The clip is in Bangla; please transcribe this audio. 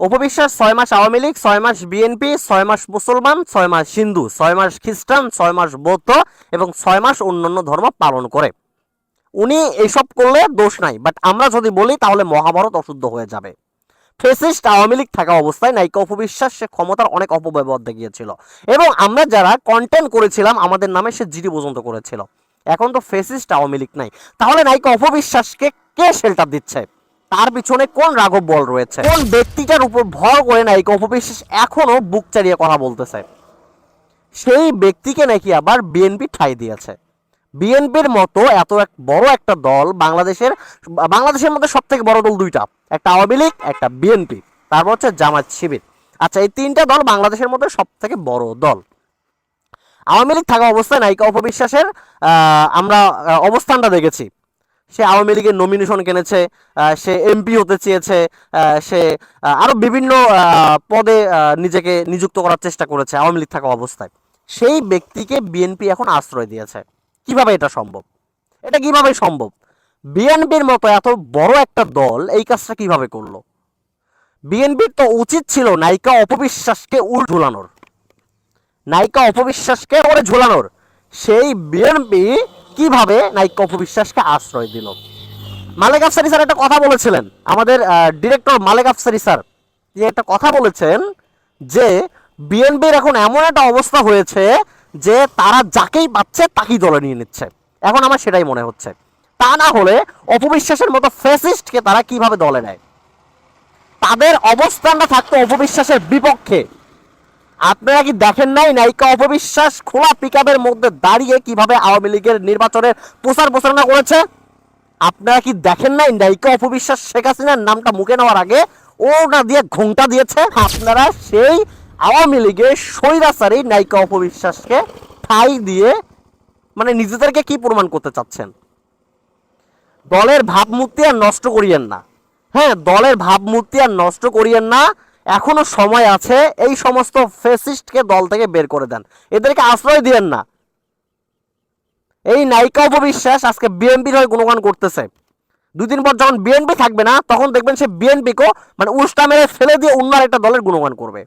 উপবিশ্বাস, ছয় মাস আওয়ামী লীগ, ছয় মাস বিএনপি, ছয় মাস মুসলমান, ছয় মাস হিন্দু, ছয় মাস খ্রিস্টান, ছয় মাস বৌদ্ধ এবং ছয় মাস অন্যান্য ধর্ম পালন করে। উনি এইসব করলে দোষ নাই বাট আমরা যদি বলি তাহলে মহাভারত অশুদ্ধ হয়ে যাবে। ফেসিস্ট আওয়ামী লীগ থাকা অবস্থায় নায়িকা অপবিশ্বাস সে ক্ষমতার অনেক অপব্যবহার দেখিয়েছিল এবং আমরা যারা কন্টেন্ট করেছিলাম, আমাদের নামে সে জিডি পর্যন্ত করেছিল। এখন তো ফেসিস্ট আওয়ামী লীগ নাই। তাহলে নায়িকা অপবিশ্বাসকে কে শেল্টার দিচ্ছে? তার পিছনে কোন রাঘব বল রয়েছে? কোন ব্যক্তিটার উপর ভর করে নায়িকা অপবিশ্বাস এখনও বুক চালিয়ে কথা বলতেছে? সেই ব্যক্তিকে নাকি আবার বিএনপি ঠাই দিয়েছে। বিএনপির মতো এত এক বড় একটা দল বাংলাদেশের বাংলাদেশের মধ্যে সব থেকে বড় দল দুইটা। একটা আওয়ামী লীগ, একটা বিএনপি। তারপর হচ্ছে জামাত শিবির। আচ্ছা এই তিনটা দল বাংলাদেশের মধ্যে সব থেকে বড় দল। আওয়ামী লীগ থাকা অবস্থায় নায়িকা অপবিশ্বাসের আমরা অবস্থানটা দেখেছি। সে আওয়ামী লীগের নমিনেশন কিনেছে সে এমপি হতে চেয়েছে সে আহ, আরও বিভিন্ন পদে নিজেকে নিযুক্ত করার চেষ্টা করেছে আওয়ামী লীগ থাকা অবস্থায়। সেই ব্যক্তিকে বিএনপি এখন আশ্রয় দিয়েছে। কীভাবে এটা সম্ভব? এটা কীভাবে সম্ভব? বিএনপির মতো এত বড় একটা দল এই কাজটা কীভাবে করল? বিএনপির তো উচিত ছিল নায়িকা অপবিশ্বাসকে উল ঝুলানোর। নায়িকা অপবিশ্বাসকে ওরে ঝুলানোর। সেই বিএনপি কীভাবে নায়িকা অপবিশ্বাসকে আশ্রয় দিল? মালেক আফসারি স্যার একটা কথা বলেছিলেন। আমাদের ডিরেক্টর মালেক আফসারি স্যার, তিনি একটা কথা বলেছেন যে বিএনপির এখন এমন একটা অবস্থা হয়েছে যে তারা যাকেই পাচ্ছে তাকেই দলে নিয়ে নিচ্ছে। এখন আমার সেটাই মনে হচ্ছে। তা না হলে অপবিশ্বাসের মতো ফেসিস্টকে তারা কীভাবে দলে নেয়? তাদের অবস্থানটা থাকতো অপবিশ্বাসের বিপক্ষে। আপনারা কি দেখেন নাই? নায়িকা অপবিশ্বাস খোলা পিকআপের মধ্যে দাঁড়িয়ে কীভাবে আওয়ামী লীগের নির্বাচনের প্রচার প্রচারণা করেছে? আপনারা কি দেখেন নাই? নায়িকা অপবিশ্বাস শেখ হাসিনার নামটা মুখে নেওয়ার আগে ওটা দিয়ে ঘোংটা দিয়েছে। আপনারা সেই আওয়ামী লীগের স্বৈরাচারী নায়িকা অপবিশ্বাসকে ঠাই দিয়ে মানে নিজেদেরকে কি প্রমাণ করতে চাচ্ছেন? দলের ভাবমূর্তি আর নষ্ট করিয়েন না। হ্যাঁ দলের ভাবমূর্তি আর নষ্ট করিয়েন না। এখনও সময় আছে, এই সমস্ত ফেসিস্টকে দল থেকে বের করে দেন। এদেরকে আশ্রয় দিয়েন না। এই নায়িকা অপবিশ্বাস আজকে বিএনপির হয়ে গুণগান করতেছে। দুই দিন পর যখন বিএনপি থাকবে না, তখন দেখবেন সে বিএনপিকেও মানে উষ্টা মেরে ফেলে দিয়ে অন্য একটা দলের গুণগান করবে।